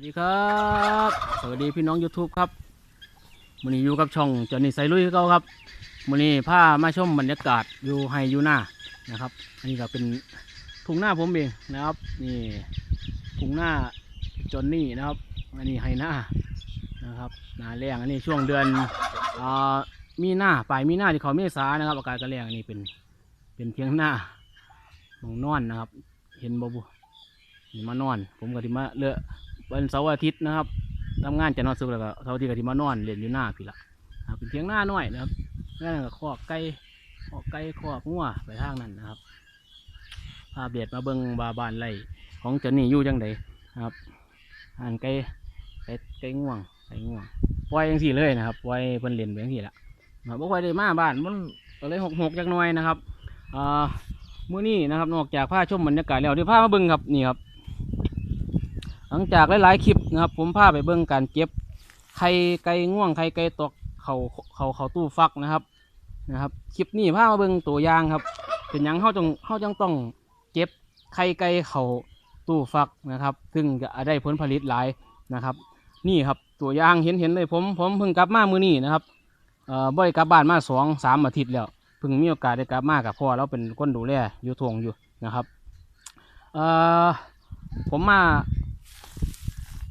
วัสดีครับ สวัสดีพี่น้อง YouTube ครับวันนี้อยู่กับช่องจอห์นี่ไซลุยเก่าครับวันนี้พามาชมบรรยากาศอยู่ไฮยูหน้านะครับอันนี้ก็เป็นทุ่งหน้าผมเองนะครับนี่ทุ่งหน้าจอห์นนี่นะครับอันนี้ไฮหน้านะครับหนาแรงอันนี้ช่วงเดือนอ่ามีหน้าปลายมีหน้าที่เขาเมษานะครับ อากาศก็แรงอันนี้เป็นเป็นเพียงหน้ามองนอนนะครับ เห็นบ่บุมานอน ผมก็ที่มาเลอะ วันเสาร์อาทิตย์นะครับทำงานจะนอนสุกแล้วก็เสาร์อาทิตย์ก็ที่มานอนเรียนอยู่หน้าพี่ละครับเป็นเพียงหน้าน้อยนะครับนั่นก็คอกไก่คอกไก่คอกงัวไปทางนั้นนะครับพาเบียดมาเบิ้งบาบานไร่ของเจานี่อยู่จังไดนะครับอ่านไก่ไก่ไก่ง่วงไก่ง่วงปล่อยจังสี่เลยนะครับปล่อยเพิ่นเล่นไปจังสี่ละนะครับบ่ค่อยได้มาบ้านมันก็เลยหกหกจักหน่อยนะครับอ่ามื้อนี้นะครับนอกจากพาชมบรรยากาศแล้วเดี๋ยวพามาเบิ้งครับนี่ครับ หลังจากหลายๆคลิปนะครับผมพาไปเบิ่งการเก็บไข่ไก่ง่วงไข่ไก่ตกเขาเขาเขาตู้ฟักนะครับนะครับคลิปนี้พามาเบิ่งตัวอย่างครับ เป็นยังเขาจังเขาจังต้องเก็บไข่ไก่เขาตู้ฟักนะครับ ซึ่งจะได้ผลผลิตหลายนะครับ นี่ครับตัวอย่างเห็นเห็นเลยผมผมเพิ่งกลับมามือนี้นะครับเอ่อบ่ได้กลับบ้านมาสองสามอาทิตย์แล้วเพิ่งมีโอกาสได้กลับมากับพ่อเราเป็นคนดูแลอยู่ทวงอยู่นะครับเอ่อผมมา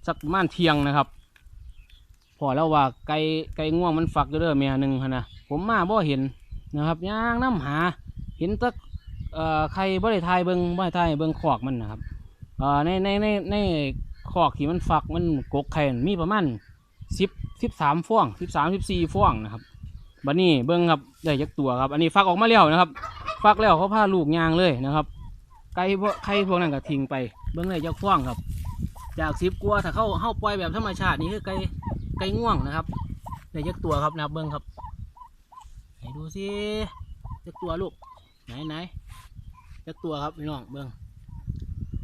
สักประมาณเที่ยงนะครับ พอแล้วว่าไก่ไก่ง่วงมันฝักอยู่เด้อเมียหนึ่งนะผมมาบ่เห็นนะครับย่างน้ำหา เห็นตะเอ่อไข่บ่ได้ทายเบิงบ่ได้ทายเบิงขอกมันนะครับเอ่อในในในในขอกที่มันฝักมันกกไข่มีประมาณสิบสิบสามฟองสิบสามสิบสี่ฟองนะครับบัดนี้เบิ้งครับได้ยักตัวครับ อันนี้ฟักออกมาแล้วนะครับ ฟักแล้วเขาพาลูกยางเลยนะครับ ไก่พวกไข่พวกนั้นก็ทิ้งไป เบิ้งเลยยักฟองครับ จากสิบกัวถ้าเข้าเข้าปล่อยแบบธรรมชาตินี่คือไก่ไก่ง่วงนะครับได้ยักตัวครับนับเบิ้งครับไหนดูสิยักตัวลูกไหนไหนยักตัวครับพี่น้องเบิ้ง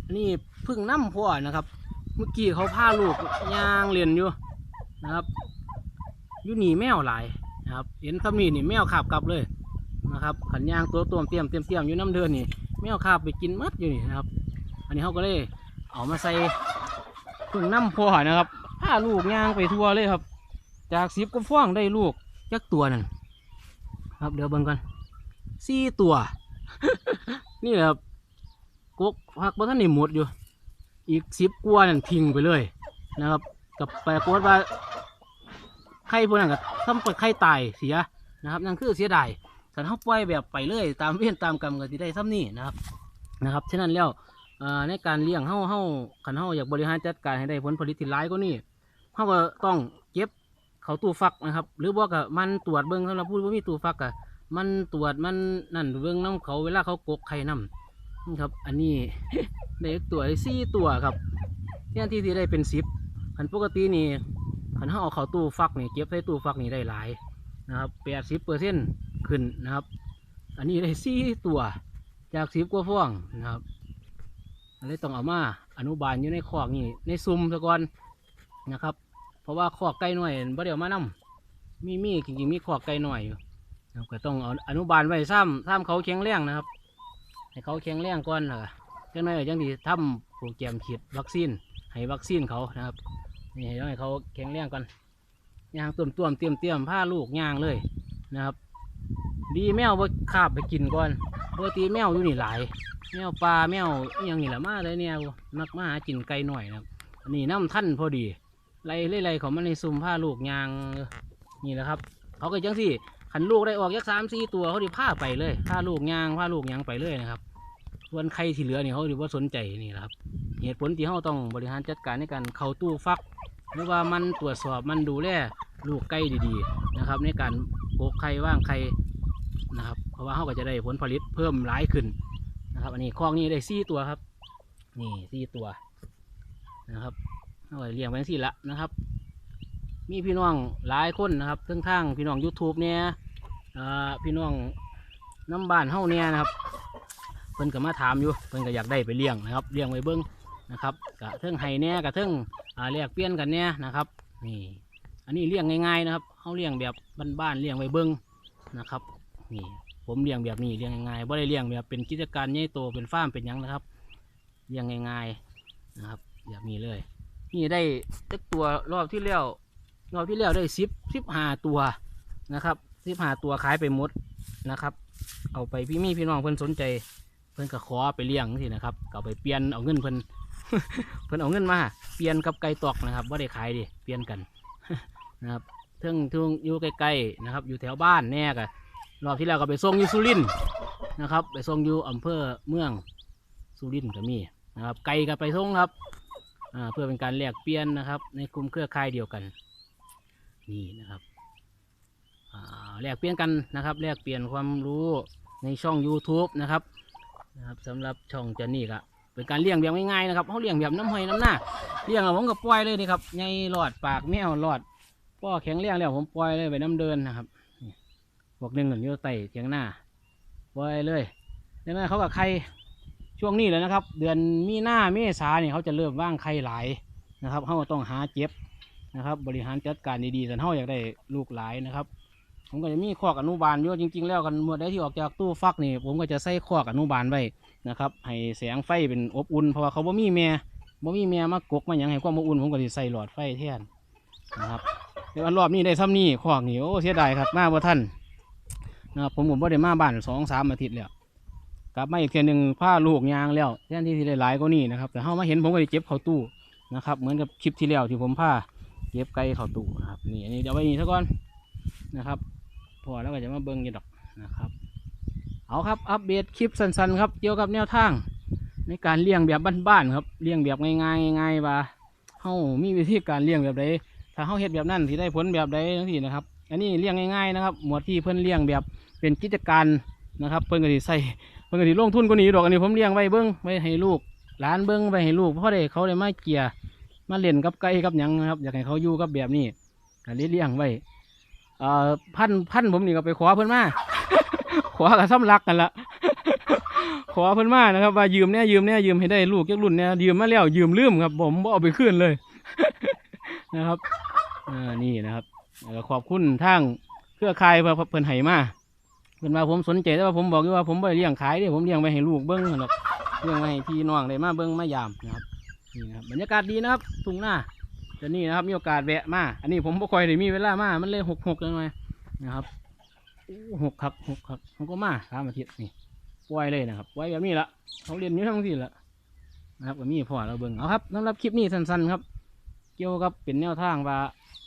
อันนี้พึ่งน้ำพ่อนะครับ เมื่อกี้เขาพาลูกยางเรียนอยู่นะครับอยู่หนีแมวหลายนะครับเห็นคำนี้นี่แมวขับกลับเลยนะครับขันยางตัวตัวเตรียมเตรียมเตรียมอยู่น้ำเดินนี่แมวขับไปกินมัดอยู่นี่นะครับ อันนี้เขาก็เลยเอามาใส่ ถึงน้ำพอนะครับพาลูกย่างไปทั่วเลยครับ จากสิบก็ฟ้องได้ลูกจักตัวนั่นครับเดี๋ยวเบิ่งกันสี่ตัว นี่ครับกกพักบ่ท่านนี่หมดอยู่ อีกสิบกัวนั่นทิ้งไปเลยนะครับ กับแปลกฏว่าไข่พวกนั้นก็ทำไปไข่ตายเสียนะครับนั่นคือเสียดายแต่เขาปล่อยแบบไปเลย ตามเวียนตามกรรมก็ที่ได้ซ้ำนี่นะครับนะครับฉะนั้นแล้ว อ่อในการเลี้ยงเฮาเฮาคันเฮาอยากบริหารจัดการให้ได้ผลผลิตที่หลายกว่านี้เฮาก็ต้องเก็บเขาตู้ฟักนะครับ หรือว่าก็มันตรวจเบิ่งสำหรับผู้ที่มีตู้ฟักก็มันตรวจมันนั่นเบิ่งน้ำเขาเวลาเขากกไข่น้ำนี่ครับ อันนี้ได้ตัวสี่ตัวครับแทนที่ที่ได้เป็นสิบคันปกตินี่คันเฮาเอาเขาตู้ฟักนี่เก็บใส่ตู้ฟักนี่ได้หลายนะครับแปดสิบเปอร์เซ็นต์ขึ้นนะครับ อันนี้ได้สี่ตัวจากสิบกว่าฟองนะครับ อันนี้ต้องเอามาอนุบาลอยู่ในคอกนี่ในซุ้มซะก่อนนะครับ เพราะว่าคอกไก่หน่อยบ่เดี๋ยวมานำมีมีจริงๆมีคอกไก่หน่อยอยู่ก็ต้องเอาอนุบาลไว้ซ้ำซ้ำเขาแข็งแรงนะครับ ให้เขาแข็งแรงก่อนนะจังหน่อยจังดีทำโปรแกรมฉีดวัคซีนให้วัคซีนเขานะครับนี่ให้ให้เขาแข็งแรงก่อนย่างตุ่มตุ่มๆเตรียมเตรียมผ้าลูกย่างเลยนะครับ ดีแมวบ่คาบไปกินก่อน ปกติแมวอยู่นี่หลาย แมวปลาแมวอหยังนี่แหละมาเลยเนี่ยมักมาหากินไก่หน่อยนะครับอันนี้น้ำท่านพอดีไล่ไล่ไล่เขามาในซุมผ้าลูกยางนี่แหละครับ เขาก็จังสิขันลูกได้ออกยักสามสี่ตัวเขาดิผ้าไปเลยผ้าลูกยางผ้าลูกยางไปเลยนะครับส่วนใครที่เหลือนี่เขาดิว่าสนใจนี่แหละครับ เหตุผลที่เขาต้องบริหารจัดการในการเข้าตู้ฟักหรือว่ามันตรวจสอบมันดูแลลูกไก่ดีๆนะครับ ในการโกกไข่ว่างไข่ะครับเพราะว่าเขาก็จะได้ผลผลิตเพิ่มหลายขึ้นนะครับ อันนี้คลองนี้ได้สี่ตัวครับ นี่สี่ตัวนะครับเอาไว้เลี้ยงไว้สี่ละนะครับ มีพี่น้องหลายคนนะครับทั้งทางพี่น้อง YouTube เนี่ยพี่น้องน้ำบ้านเฮาเนี่ยนะครับ เพิ่นก็มาถามอยู่เพิ่นก็อยากได้ไปเลี้ยงนะครับเลี้ยงไว้เบิ้งนะครับกะเทิงไห้เนี่ยกะเทิงอ่าแลกเปลี่ยนกันเนี่ยนะครับนี่อันนี้เลี้ยงง่ายๆนะครับเฮาเลี้ยงแบบบ้านๆเลี้ยงไว้เบิ้งนะครับนี่ ผมเลี้ยงแบบนี้เลี้ยงง่ายๆไม่ได้เลี้ยงแบบเป็นกิจการใหญ่โตเป็นฟาร์มเป็นหยังนะครับเลี้ยงง่ายๆนะครับแบบนี้เลย นี่ได้จักตัวรอบที่แล้วรอบที่แล้วได้สิบสิบห้าตัวนะครับสิบห้าตัวขายไปหมดนะครับ เอาไปพี่มี่พี่น้องเพิ่อนสนใจ เพิ่อนก็ขอไปเลี้ยงสินะครับก็เอาไปเปลี่ยนเอาเงินเพิ่อนเพิ่อนเอาเงินมาเปลี่ยนกับไก่ตอกนะครับว่าได้ขายดิเปลี่ยนกันนะครับเทิงเทิงอยู่ใกล้ๆนะครับ อยู่แถวบ้านแน่กะ รอบที่แล้วก็ไปส่งอยู่สุรินทร์นะครับ ไปส่งอยู่อำเภอเมืองสุรินทร์ก็มีนะครับไก่ก็ไปส่งครับเพื่อเป็นการแลกเปลี่ยนนะครับ ในกลุ่มเครือข่ายเดียวกันนี่นะครับแลกเปลี่ยนกันนะครับแลกเปลี่ยนความรู้ในช่อง YouTube นะครับนะครับสำหรับช่องเจนนี่ก็เป็นการเลี้ยงแบบง่ายๆนะครับเขาเลี้ยงแบบน้ำหอยน้ำหน้าเลี้ยงแล้วผมก็ปล่อยเลยนี่ครับไงหลอดปากแมวหลอดพ่อแข็งแรงแล้วผมปล่อยเลยไปน้ำเดินนะครับ วกหนึ่งหนึ่งอยู่ไต่เทียงหน้าปล่อยเลยแล้วนั่นเขากับใครช่วงนี้เลยนะครับ เดือนมีหน้าเมษาเนี่ยเขาจะเริ่มว่างไข่หลายนะครับเขาก็ต้องหาเจ็บนะครับ บริหารจัดการดีๆแต่เขาอยากได้ลูกหลายนะครับผมก็จะมีคอกอนุบาลอยู่จริง ๆ แล้วกันเมื่อได้ที่ออกจากตู้ฟักนี่ผมก็จะใส่คอกอนุบาลไว้นะครับ ให้แสงไฟเป็นอบอุ่นเพราะว่าเขาบ่มีแม่บ่มีแม่มากกมาอย่างให้ความอบอุ่นผมก็จะใส่หลอดไฟแทนนะครับแต่ว่ารอบนี้ได้ซ้ำนี่คอกนี่โอ้เสียดายครับมาบ่ทัน นะครับผมผมบ่ได้มาบ้านสองสามอาทิตย์แล้วกลับมาอีกเทียหนึ่งผ้าลูกยางแล้วแทนที่ที่ได้หลายก็นี่นะครับแต่เฮามาเห็นผมก็ได้เจ็บเข้าตู้นะครับเหมือนกับคลิปที่แล้วที่ผมผ้าเจ็บไก่เข้าตู้นะครับนี่อันนี้เดี๋ยวไว้นี่ซะก่อนนะครับ พอแล้วก็จะมาเบิ่งอยี่ดอกนะครับ เอาครับอัปเดตคลิปสั้นๆครับเกี่ยวกับแนวทาง ในการเลี้ยงแบบบ้านๆครับเลี้ยงแบบง่ายๆง่ายๆว่าเฮามีวิธีการเลี้ยงแบบใดถ้าเฮาเฮ็ดแบบนั้นสิได้ผลแบบใดจังซี่นะครับ อันนี้เลี้ยงง่ายๆนะครับ หมวดที่เพิ่อนเลี้ยงแบบ เป็นกิจการนะครับเพิ่นก็สิใส่เพิ่นก็สิลงทุนกว่านี้ดอกอันนี้ผมเลี้ยงไว้เบิ่งไว้ให้ลูกหลานเบิ่งไว้ให้ลูกเพราะได้เขาได้มาเกลียมาเล่นกับไก่กับหยังนะครับอยากให้เขาอยู่กับแบบนี้ก็เลยเลี้ยงไว้เอ่อพันพันผมนี่ก็ไปขอเพิ่นมา ขอกับซ้ำรักกันละขอเพิ่นมานะครับว่ายืมเนี่ยยืมเนี่ยยืมให้ได้ลูกยักรุ่นเนี่ยยืมมาแล้วยืมลืมครับ ผมบ่เอาไปคืนเลย นะครับอ่านี่นะครับขอบคุณทางเครือข่ายเพิ่นให้มา เพิ่นว่าผมสนใจแต่ว่าผมบอกอยู่ว่าผมบ่ได้เลี้ยงขายเด้ผมเลี้ยงไว้ให้ลูกเบิ้งนั่นหรอกเลี้ยงไว้ให้พี่น้องได้มาเบิ้งมายามนะครับนี่นะครับบรรยากาศดีนะครับทุ่งนาเดี๋ยวนี้นะครับมีโอกาสแวะมาอันนี้ผมบ่ค่อยได้มีเวลามามันเลยหกหกยังไงนะครับหกครับหกครับผมก็มาสามอาทิตย์นี่ปล่อยเลยนะครับปล่อยแบบนี้ละเขาเรียนอยู่ทั้งที่ละนะครับก็มีพอเราเบิ่งเอาครับสำหรับคลิปนี้สั้นๆครับ เกี่ยวกับเป็นแนวทางว่า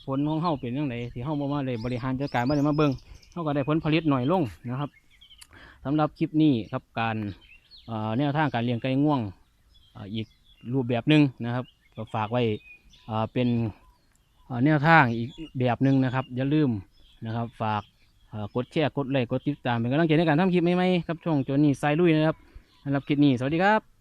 ผลของเฮาเป็นยังไงที่เฮาบ่มาเลยบริหารจัดการบ่ได้มาเบิ่ง เฮาก็ได้ผลผลิตหน่อยลงนะครับสำหรับคลิปนี้ครับการแนวทางการเลี้ยงไก่ง่วงอีกรูปแบบหนึ่งนะครับก็ฝากไว้เป็นแนวทางอีกแบบหนึ่งนะครับ อย่าลืมนะครับ ฝากกดแชร์กดไลค์กดติดตามเป็นกำลังใจในการทำคลิปใหม่ๆครับช่องโจนี่ไซลุยนะครับสำหรับคลิปนี้สวัสดีครับ